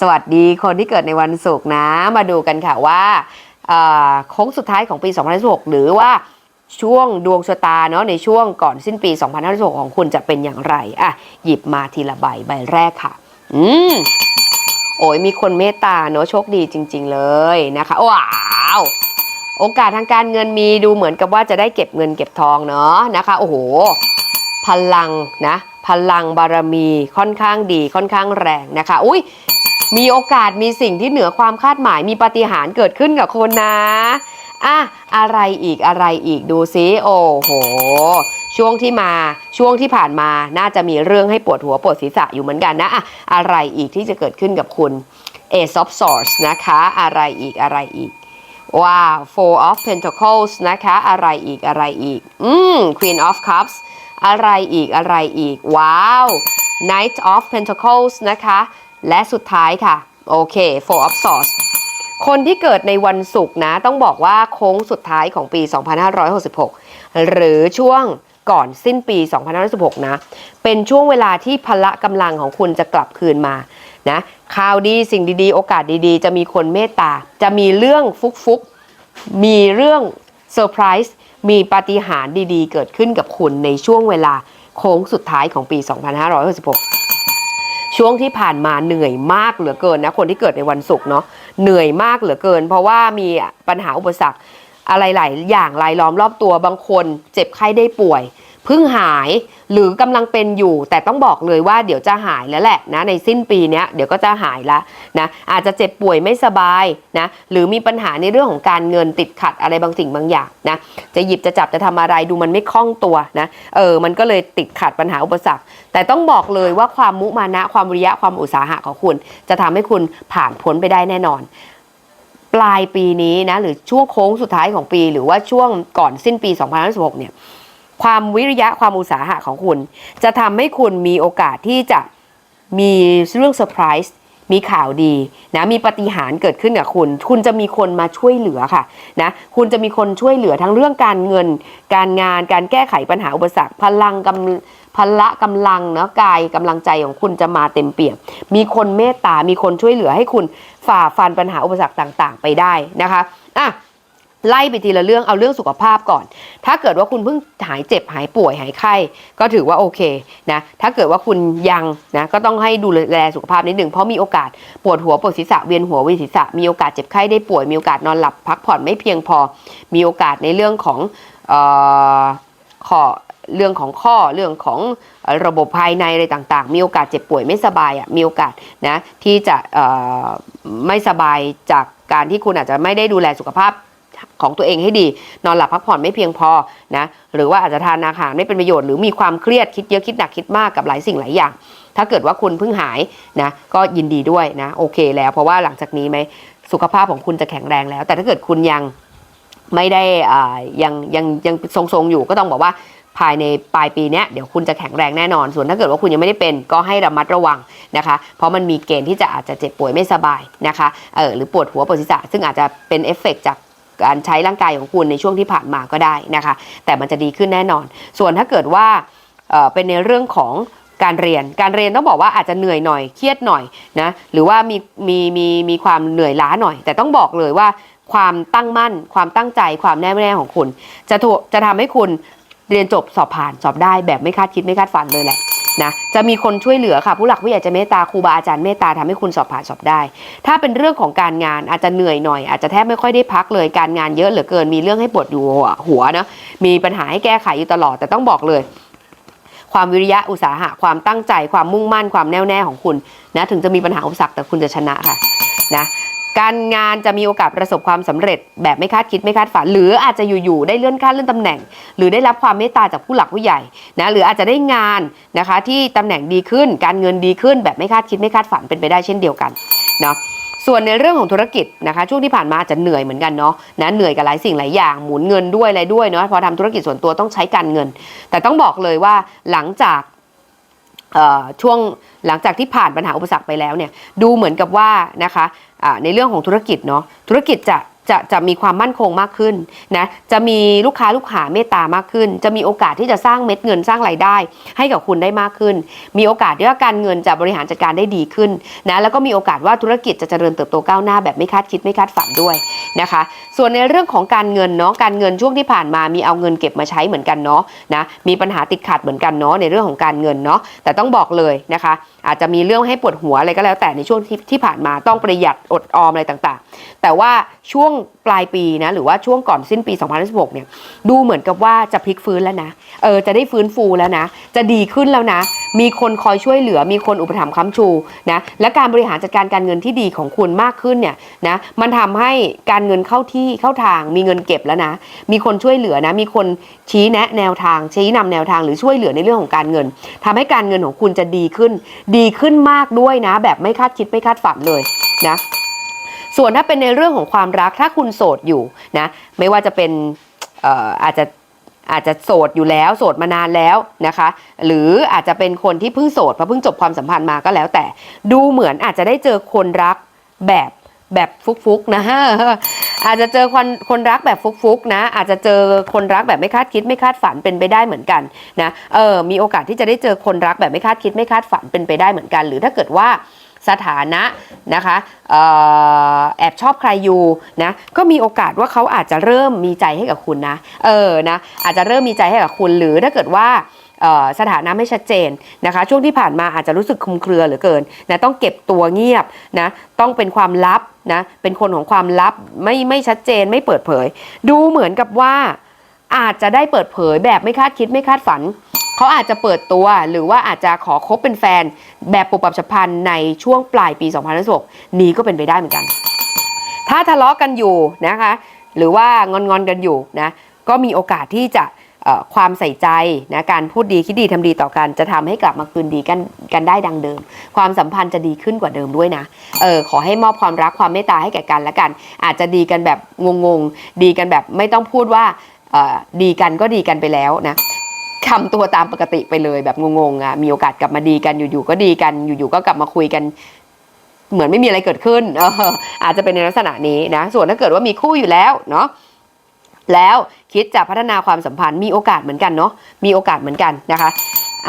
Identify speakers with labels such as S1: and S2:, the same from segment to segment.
S1: สวัสดีคนที่เกิดในวันศุกร์นะ มาดูกันค่ะว่าโค้งสุดท้ายของปี 2016 หรือว่าช่วงดวงชะตาเนาะในช่วงก่อนสิ้นปี 2016 ของคุณจะเป็นอย่างไรอะหยิบมาทีละใบใบแรกค่ะ อืมโอ้ยมีคนเมตตาเนาะโชคดีจริง ๆ เลยนะคะว้าวโอกาสทางการเงินมีดูเหมือนกับว่าจะได้เก็บเงินเก็บทองเนาะนะคะ โอ้โห พลังนะ พลังบารมีค่อนข้างดีค่อนข้างแรงนะคะ อุ้ย มีโอกาสมีสิ่งที่เหนือความคาดหมายมีปาฏิหาริย์เกิดขึ้นกับคนนะอะอะไรอีกอะไรอีกดูซิโอ้โห ช่วงที่มาช่วงที่ผ่านมาน่าจะมีเรื่องให้ปวดหัวปวดศีรษะอยู่เหมือนกันนะอะอะไรอีกที่จะเกิดขึ้นกับคุณ Ace of Swords นะคะ อะไรอีกอะไรอีกว้าว Four of Pentacles นะคะ อะไรอีกอะไรอีก อืม Queen of Cups อะไรอีกอะไรอีก ว้าว Knight of Pentacles นะคะ และสุดท้ายค่ะ โอเค Four of Swords คนที่เกิดในวันศุกร์นะ ต้องบอกว่าโค้งสุดท้ายของปี 2566 หรือช่วงก่อนสิ้นปี 2566 นะ เป็นช่วงเวลาที่พละกำลังของคุณจะกลับคืนมานะข่าวดีสิ่งดีๆ โอกาสดีๆ จะมีคนเมตตา จะมีเรื่องฟุกๆ มีเรื่องเซอร์ไพรส์มีปาฏิหาริย์ดีๆ เกิดขึ้นกับคุณในช่วงเวลาโค้งสุดท้ายของปี 2566 ช่วงที่ผ่านมาเหนื่อยมากเหลือเกินนะคนที่เกิดในวันศุกร์เนาะเหนื่อยมากเหลือเกิน เพราะว่ามีปัญหาอุปสรรคอะไรหลายอย่างรายล้อมรอบตัวบางคน เจ็บไข้ได้ป่วย เพิ่งหายหรือกำลังเป็นอยู่ แต่ต้องบอกเลยว่าเดี๋ยวจะหายแล้วแหละนะในสิ้นปีนี้เดี๋ยวก็จะหายละนะอาจจะเจ็บป่วยไม่สบายนะหรือมีปัญหาในเรื่องของการเงินติดขัดอะไรบางสิ่งบางอย่างนะจะหยิบจะจับจะทำอะไรดูมันไม่คล่องตัวนะเออมันก็เลยติดขัดปัญหาอุปสรรค แต่ต้องบอกเลยว่าความมุมานะความวิริยะความอุตสาหะของคุณ จะทำให้คุณผ่านพ้นไปได้แน่นอนปลายปีนี้นะหรือช่วงโค้งสุดท้ายของปี หรือว่าช่วงก่อนสิ้นปี 2016เนี่ย ความวิริยะความอุตสาหะของคุณ จะทำให้คุณมีโอกาสที่จะมีเรื่องเซอร์ไพรส์มีข่าวดีนะมีปาฏิหารย์เกิดขึ้นกับคุณ คุณจะมีคนมาช่วยเหลือค่ะนะคุณจะมีคนช่วยเหลือทั้งเรื่องการเงิน การงานการแก้ไขปัญหาอุปสรรคพลังกำพละกำลังเนาะกายกำลังใจของคุณจะมาเต็มเปี่ยม มีคนเมตตา มีคนช่วยเหลือให้คุณฝ่าฟันปัญหาอุปสรรคต่าง ๆ ไปได้นะคะอะ ไล่ไปทีละเรื่องเอาเรื่องสุขภาพก่อน ถ้าเกิดว่าคุณเพิ่งหายเจ็บหายป่วยหายไข้ ก็ถือว่าโอเคนะถ้าเกิดว่าคุณยังนะก็ต้องให้ดูแลสุขภาพนิดหนึ่งเพราะมีโอกาสปวดหัวปวดศีรษะเวียนหัวเวียนศีรษะมีโอกาสเจ็บไข้ได้ป่วยมีโอกาสนอนหลับพักผ่อนไม่เพียงพอ มีโอกาสในเรื่องของออข้อเรื่องของข้อเรื่องของระบบภายในอะไรต่างๆ มีโอกาสเจ็บป่วยไม่สบายอะมีโอกาสนะที่จะไม่สบายจากการที่คุณอาจจะไม่ได้ดูแลสุขภาพ ของตัวเองให้ดี นอนหลับพักผ่อนไม่เพียงพอนะหรือว่าอาจจะทานอาหารไม่เป็นประโยชน์หรือมีความเครียดคิดเยอะคิดหนักคิดมากกับหลายสิ่งหลายอย่าง ถ้าเกิดว่าคุณเพิ่งหายนะก็ยินดีด้วยนะโอเคแล้วเพราะว่าหลังจากนี้ไหมสุขภาพของคุณจะแข็งแรงแล้ว แต่ถ้าเกิดคุณยังไม่ได้อ่ายังยังยังทรงๆอยู่ก็ต้องบอกว่าภายในปลายปีนี้เดี๋ยวคุณจะแข็งแรงแน่นอน ส่วนถ้าเกิดว่าคุณยังไม่ได้เป็นก็ให้ระมัดระวังนะคะ เพราะมันมีเกณฑ์ที่จะอาจจะเจ็บป่วยไม่สบายนะคะเออหรือปวดหัวปวดศีรษะซึ่งอาจจะเป็นเอฟเฟกจาก การใช้ร่างกายของคุณในช่วงที่ผ่านมาก็ได้นะคะ แต่มันจะดีขึ้นแน่นอน ส่วนถ้าเกิดว่าเป็นในเรื่องของการเรียน การเรียนต้องบอกว่าอาจจะเหนื่อยหน่อย เครียดหน่อยนะ หรือว่ามีมีมีมีความเหนื่อยล้าหน่อย แต่ต้องบอกเลยว่าความตั้งมั่น ความตั้งใจ ความแน่วแน่ของคุณ จะถูกจะทำให้คุณเรียนจบสอบผ่านสอบได้แบบไม่คาดคิดไม่คาดฝันเลยแหละ นะจะมีคนช่วยเหลือค่ะ ผู้หลักผู้ใหญ่จะเมตตาครูบาอาจารย์เมตตาทำให้คุณสอบผ่านสอบได้ ถ้าเป็นเรื่องของการงานอาจจะเหนื่อยหน่อย อาจจะแทบไม่ค่อยได้พักเลยการงานเยอะเหลือเกินมีเรื่องให้ปวดอยู่หัวหัวนะมีปัญหาให้แก้ไขอยู่ตลอดแต่ต้องบอกเลยความวิริยะอุตสาหะความตั้งใจความมุ่งมั่นความแน่วแน่ของคุณนะถึงจะมีปัญหาอุปสรรคแต่คุณจะชนะค่ะนะ การงานจะมีโอกาสประสบความสำเร็จ แบบไม่คาดคิดไม่คาดฝัน หรืออาจจะอยู่ๆได้เลื่อนขั้นเลื่อนตำแหน่ง หรือได้รับความเมตตาจากผู้หลักผู้ใหญ่นะหรืออาจจะได้งานนะคะที่ตำแหน่งดีขึ้น การเงินดีขึ้น แบบไม่คาดคิดไม่คาดฝันเป็นไปได้เช่นเดียวกันเนาะส่วนในเรื่องของธุรกิจนะคะ ช่วงที่ผ่านมาอาจจะเหนื่อยเหมือนกันเนาะนะเหนื่อยกับหลายสิ่งหลายอย่างหมุนเงินด้วยอะไรด้วยเนาะพอทำธุรกิจส่วนตัวต้องใช้การเงิน แต่ต้องบอกเลยว่าหลังจาก ช่วงหลังจากที่ผ่านปัญหาอุปสรรคไปแล้วเนี่ยดูเหมือนกับว่านะคะในเรื่องของธุรกิจเนาะธุรกิจจะ จะจะมีความมั่นคงมากขึ้นนะจะมีลูกค้าลูกหาเมตตามากขึ้น จะมีโอกาสที่จะสร้างเม็ดเงินสร้างรายได้ ให้กับคุณได้มากขึ้น มีโอกาสที่ว่าการเงินจะบริหารจัดการได้ดีขึ้นนะแล้วก็มีโอกาสว่าธุรกิจจะเจริญเติบโตก้าวหน้าแบบไม่คาดคิดไม่คาดฝันด้วยนะคะ ส่วนในเรื่องของการเงินเนาะการเงินช่วงที่ผ่านมามีเอาเงินเก็บมาใช้เหมือนกันเนาะนะมีปัญหาติดขัดเหมือนกันเนาะในเรื่องของการเงินเนาะแต่ต้องบอกเลยนะคะ อาจจะมีเรื่องให้ปวดหัวอะไรก็แล้ว แต่ในช่วงที่ที่ผ่านมาต้องประหยัดอดออมอะไรต่างๆ แต่ว่าช่วงปลายปีนะหรือว่าช่วงก่อนสิ้นปี 2016 เนี่ยดูเหมือนกับว่าจะพลิกฟื้นแล้วนะเออจะได้ฟื้นฟูแล้วนะ จะดีขึ้นแล้วนะ มีคนคอยช่วยเหลือมีคนอุปถัมภ์ค้ำชูนะและการบริหารจัดการการเงินที่ดีของคุณมากขึ้นเนี่ยนะมันทำให้การเงินเข้าที่เข้าทาง มีเงินเก็บแล้วนะ มีคนช่วยเหลือนะ มีคนชี้แนะแนวทางชี้นำแนวทางหรือช่วยเหลือในเรื่องของการเงินทำให้การเงินของคุณจะดีขึ้นดีขึ้นมากด้วยนะ แบบไม่คาดคิดไม่คาดฝันเลยนะส่วนถ้าเป็นในเรื่องของความรักถ้าคุณโสดอยู่นะไม่ว่าจะเป็นเอออาจจะอาจจะโสดอยู่แล้วโสดมานานแล้วนะคะ หรืออาจจะเป็นคนที่เพิ่งโสดเพราะเพิ่งจบความสัมพันธ์มาก็แล้วแต่ดูเหมือนอาจจะได้เจอคนรักแบบ แบบฟุกๆนะอาจจะเจอคนคนรักแบบฟุกๆนะ อาจจะเจอคนรักแบบไม่คาดคิดไม่คาดฝันเป็นไปได้เหมือนกันนะเออมีโอกาสที่จะได้เจอคนรักแบบไม่คาดคิดไม่คาดฝันเป็นไปได้เหมือนกัน หรือถ้าเกิดว่าสถานะนะคะออแอบชอบใครอยู่นะก็มีโอกาสว่าเขาอาจจะเริ่มมีใจให้กับคุณนะเออนะอาจจะเริ่มมีใจให้กับคุณหรือถ้าเกิดว่า สถานะไม่ชัดเจนนะคะ ช่วงที่ผ่านมาอาจจะรู้สึกคลุมเครือเหลือเกินนะต้องเก็บตัวเงียบนะต้องเป็นความลับนะเป็นคนของความลับไม่ไม่ชัดเจนไม่เปิดเผย ดูเหมือนกับว่าอาจจะได้เปิดเผยแบบไม่คาดคิดไม่คาดฝันเขาอาจจะเปิดตัวหรือว่าอาจจะขอคบเป็นแฟน แบบปุบปับฉับพลันในช่วงปลายปี 2016นี้ก็เป็นไปได้เหมือนกัน ถ้าทะเลาะกันอยู่นะคะ หรือว่างอนๆกันอยู่นะก็มีโอกาสที่จะ ความใส่ใจนะการพูดดีคิดดีทำดีต่อกันจะทำให้กลับมาคืนดีกันกันได้ดังเดิม ความสัมพันธ์จะดีขึ้นกว่าเดิมด้วยนะเออขอให้มอบความรักความเมตตาให้แก่กันและกัน อาจจะดีกันแบบงงๆ ดีกันแบบไม่ต้องพูดว่าดีกันก็ดีกันไปแล้วนะทำตัวตามปกติไปเลยแบบงงๆอะมีโอกาสกลับมาดีกันอยู่ๆก็ดีกันอยู่ๆก็กลับมาคุยกันเหมือนไม่มีอะไรเกิดขึ้นอออาจจะเป็นในลักษณะนี้นะ ส่วนถ้าเกิดว่ามีคู่อยู่แล้วเนาะแล้ว คิดจะพัฒนาความสัมพันธ์มีโอกาสเหมือนกันเนาะมีโอกาสเหมือนกันนะคะ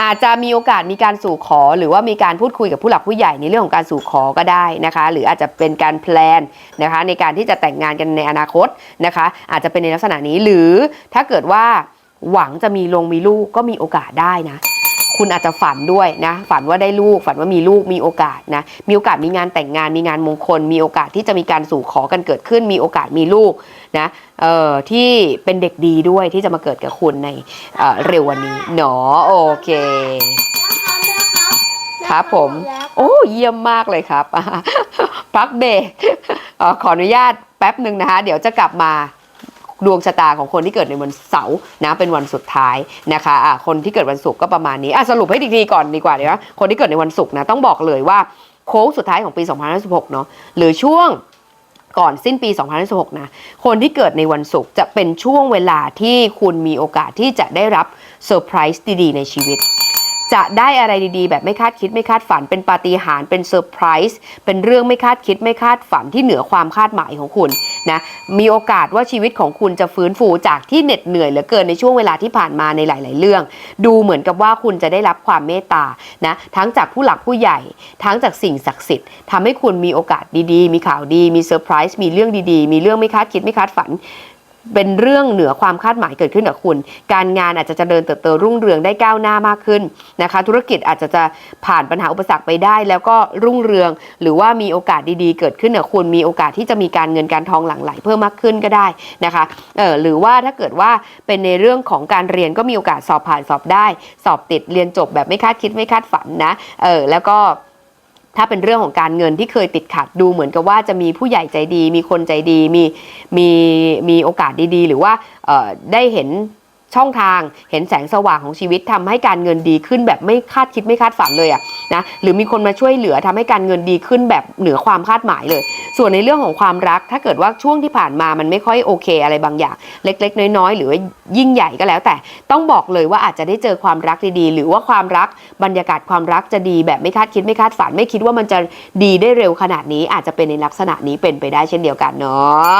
S1: อาจจะมีโอกาสมีการสู่ขอ หรือว่ามีการพูดคุยกับผู้หลักผู้ใหญ่ในเรื่องของการสู่ขอก็ได้นะคะ หรืออาจจะเป็นการแพลนนะคะในการที่จะแต่งงานกันในอนาคตนะคะ อาจจะเป็นในลักษณะนี้หรือถ้าเกิดว่าหวังจะมีลงมีลูกก็มีโอกาสได้นะ คุณอาจจะฝันด้วยนะฝันว่าได้ลูกฝันว่ามีลูกมีโอกาสนะมีโอกาสมีงานแต่งงานมีงานมงคล มีโอกาสที่จะมีการสู่ขอกันเกิดขึ้น มีโอกาสมีลูกนะเอ่อที่เป็นเด็กดีด้วยที่จะมาเกิดกับคุณในเอ่อเร็ววันนี้เนาะโอเค ครับผม โอ้เยี่ยมมากเลยครับพักเบรกเอ่อขออนุญาตแป๊บหนึ่งนะคะ เดี๋ยวจะกลับมา ดวงชะตาของคนที่เกิดในวันเสาร์นะเป็นวันสุดท้ายนะคะะคนที่เกิดวันศุกร์ก็ประมาณนี้สรุปให้ดีๆก่อนดีกว่าเดี๋ยวคนที่เกิดในวันศุกร์นะต้องบอกเลยว่าโค้งสุดท้ายของปี 2016 เนาะหรือช่วงก่อนสิ้นปี 2016 นะ คนที่เกิดในวันศุกร์จะเป็นช่วงเวลาที่คุณมีโอกาสที่จะได้รับเซอร์ไพรส์ดีๆ ในชีวิต จะได้อะไรดีๆ แบบไม่คาดคิดไม่คาดฝันเป็นปาฏิหาริย์เป็นเซอร์ไพรส์เป็นเรื่องไม่คาดคิดไม่คาดฝันที่เหนือความคาดหมายของคุณนะมีโอกาสว่าชีวิตของคุณจะฟื้นฟูจากที่เหน็ดเหนื่อยเหลือเกินในช่วงเวลาที่ผ่านมาในหลาย ๆ เรื่อง ดูเหมือนกับว่าคุณจะได้รับความเมตตานะทั้งจากผู้หลักผู้ใหญ่ ทั้งจากสิ่งศักดิ์สิทธิ์ทำให้คุณมีโอกาสดีๆ มีข่าวดี มีเซอร์ไพรส์มีเรื่องดีๆ มีเรื่องไม่คาดคิดไม่คาดฝัน เป็นเรื่องเหนือความคาดหมายเกิดขึ้นกับคุณ การงานอาจจะเจริญเติบโตรุ่งเรืองได้ก้าวหน้ามากขึ้นนะคะ ธุรกิจอาจจะจะผ่านปัญหาอุปสรรคไปได้ แล้วก็รุ่งเรือง หรือว่ามีโอกาสดีๆ เกิดขึ้นกับคุณ มีโอกาสที่จะมีการเงินการทองหลั่งไหลเพิ่มมากขึ้นก็ได้นะคะ เออหรือว่าถ้าเกิดว่าเป็นในเรื่องของการเรียนก็มีโอกาสสอบผ่านสอบได้ สอบติดเรียนจบแบบไม่คาดคิดไม่คาดฝันนะ เออแล้วก็ ถ้าเป็นเรื่องของการเงินที่เคยติดขัดดูเหมือนกับว่าจะมีผู้ใหญ่ใจดี มีคนใจดี มีมีมีโอกาสดีๆ หรือว่าได้เห็น ช่องทาง เห็นแสงสว่างของชีวิตทำให้การเงินดีขึ้นแบบไม่คาดคิดไม่คาดฝันเลยอะนะหรือมีคนมาช่วยเหลือทำให้การเงินดีขึ้นแบบเหนือความคาดหมายเลย ส่วนในเรื่องของความรักถ้าเกิดว่าช่วงที่ผ่านมามันไม่ค่อยโอเคอะไรบางอย่าง เล็ก ๆ น้อยๆหรือยิ่งใหญ่ก็แล้ว แต่ต้องบอกเลยว่าอาจจะได้เจอความรักดีๆ หรือว่าความรักบรรยากาศความรักจะดีแบบไม่คาดคิดไม่คาดฝัน ไม่คิดว่ามันจะดีได้เร็วขนาดนี้อาจจะเป็นในลักษณะนี้เป็นไปได้เช่นเดียวกันเนาะ